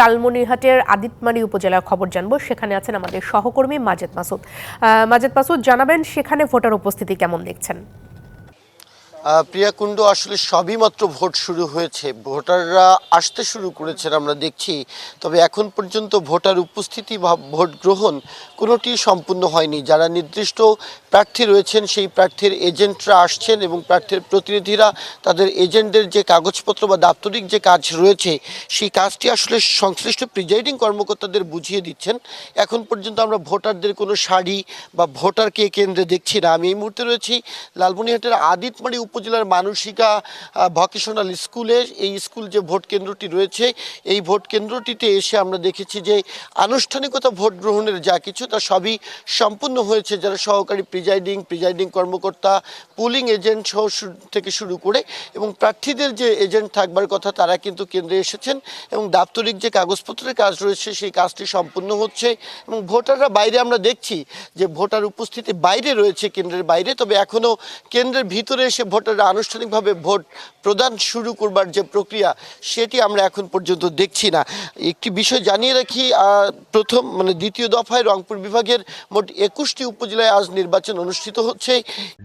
লালমনিরহাটের আদিতমারি উপজেলার খবর জানব। সেখানে আছেন আমাদের সহকর্মী মাজেদ মাসুদ। মাজেদ মাসুদ, জানাবেন সেখানে ভোটার উপস্থিতি কেমন দেখছেন? আহ, প্রিয়া কুণ্ড আসলে সবই মাত্র ভোট শুরু হয়েছে। ভোটাররা আসতে শুরু করেছেন আমরা দেখছি। তবে এখন পর্যন্ত ভোটার উপস্থিতি বা ভোট গ্রহণ কোনোটি সম্পূর্ণ হয়নি। যারা নির্দিষ্ট প্রার্থী রয়েছেন সেই প্রার্থীর এজেন্টরা আসছেন এবং প্রার্থীর প্রতিনিধিরা তাদের এজেন্টদের যে কাগজপত্র বা দাপ্তরিক যে কাজ রয়েছে সেই কাজটি আসলে সংশ্লিষ্ট প্রিজাইডিং কর্মকর্তাদের বুঝিয়ে দিচ্ছেন। এখন পর্যন্ত আমরা ভোটারদের কোনো শাড়ি বা ভোটারকে কেন্দ্রে দেখছি না। আমি এই মুহূর্তে রয়েছি লালমনিরহাটের আদিতমারি উপজেলার মানসিকা ভকেশনাল স্কুলে এই স্কুল যে ভোট কেন্দ্রটি রয়েছে, এই ভোট কেন্দ্রটিতে এসে আমরা দেখেছি যে আনুষ্ঠানিকতা ভোট গ্রহণের যা কিছু, তা সবই সম্পূর্ণ হয়েছে। যারা সহকারী প্রিজাইডিং প্রিজাইডিং কর্মকর্তা, পুলিং এজেন্ট সহ থেকে শুরু করে এবং প্রার্থীদের যে এজেন্ট থাকবার কথা, তারা কিন্তু কেন্দ্রে এসেছেন এবং দাপ্তরিক যে কাগজপত্রের কাজ রয়েছে, সেই কাজটি সম্পূর্ণ হচ্ছে এবং ভোটাররা বাইরে আমরা দেখছি যে ভোটার উপস্থিতি বাইরে রয়েছে কেন্দ্রের বাইরে, তবে এখনও কেন্দ্রের ভিতরে এসে ভোটাররা আনুষ্ঠানিকভাবে ভোট প্রদান শুরু করবার যে প্রক্রিয়া, সেটি আমরা এখন পর্যন্ত দেখছি না। একটি বিষয় জানিয়ে রাখি প্রথম মানে দ্বিতীয় দফায় রংপুর বিভাগের মোট একুশটি উপজেলায় আজ নির্বাচন অনুষ্ঠিত হচ্ছে।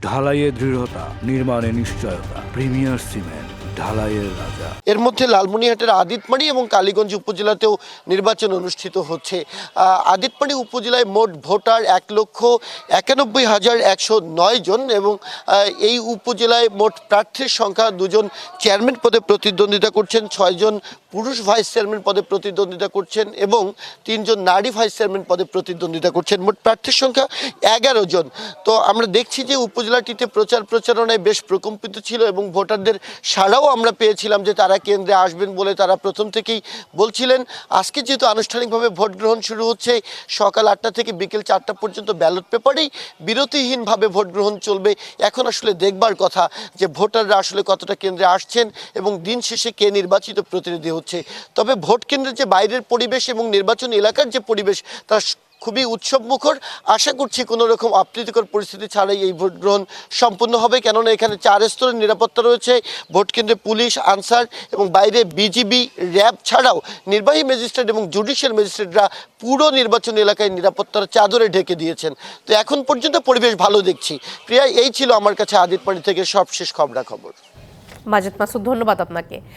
ঢালাইয়ে দৃঢ়তা, নির্মাণে নিশ্চয়তা, প্রিমিয়ার সিমেন্ট। ঢালাইয়ের রাজা। এর মধ্যে লালমনিরহাটের আদিতমারি এবং কালীগঞ্জ উপজেলাতেও নির্বাচন অনুষ্ঠিত হচ্ছে। আদিতমারি উপজেলায় মোট ভোটার এক লক্ষ একানব্বই হাজার একশো নয় জন এবং এই উপজেলায় মোট প্রার্থীর সংখ্যা দুজন চেয়ারম্যান পদে প্রতিদ্বন্দ্বিতা করছেন ছয়জন পুরুষ ভাইস চেয়ারম্যান পদে প্রতিদ্বন্দ্বিতা করছেন এবং তিনজন নারী ভাইস চেয়ারম্যান পদে প্রতিদ্বন্দ্বিতা করছেন। মোট প্রার্থীর সংখ্যা এগারো জন। তো আমরা দেখছি যে উপজেলাটিতে প্রচার প্রচারণায় বেশ প্রকম্পিত ছিল এবং ভোটারদের সাড়াও আমরা পেয়েছিলাম যে তারা কেন্দ্রে আসবেন বলে তারা প্রথম থেকেই বলছিলেন। আজকে যেহেতু আনুষ্ঠানিকভাবে ভোট গ্রহণ শুরু হচ্ছে, সকাল আটটা থেকে বিকেল চারটা পর্যন্ত ব্যালট পেপারেই বিরতিহীনভাবে ভোট গ্রহণ চলবে। এখন আসলে দেখবার কথা যে ভোটাররা আসলে কতটা কেন্দ্রে আসছেন এবং দিন শেষে কে নির্বাচিত প্রতিনিধি হচ্ছে। তবে ভোট কেন্দ্রের যে বাইরের পরিবেশ এবং নির্বাচন এলাকার যে পরিবেশ তা খুবই উৎসব মুখর আশা করছি কোনো রকম অপ্রীতিকর পরিস্থিতি ছাড়াই এই ভোট গ্রহণ সম্পূর্ণ হবে। কেননা এখানে চার স্তরের নিরাপত্তা রয়েছে। ভোট কেন্দ্রে পুলিশ, আনসার এবং বাইরে বিজিবি, র্যাব ছাড়াও নির্বাহী ম্যাজিস্ট্রেট এবং জুডিশিয়াল ম্যাজিস্ট্রেটরা পুরো নির্বাচন এলাকায় নিরাপত্তার চাদরে ঢেকে দিয়েছেন। তো এখন পর্যন্ত পরিবেশ ভালো দেখছি। প্রিয়া, এই ছিল আমার কাছে আদিতপাড়ি থেকে সবশেষ খবরাখবর। মাজেদ মাসুদ, ধন্যবাদ আপনাকে।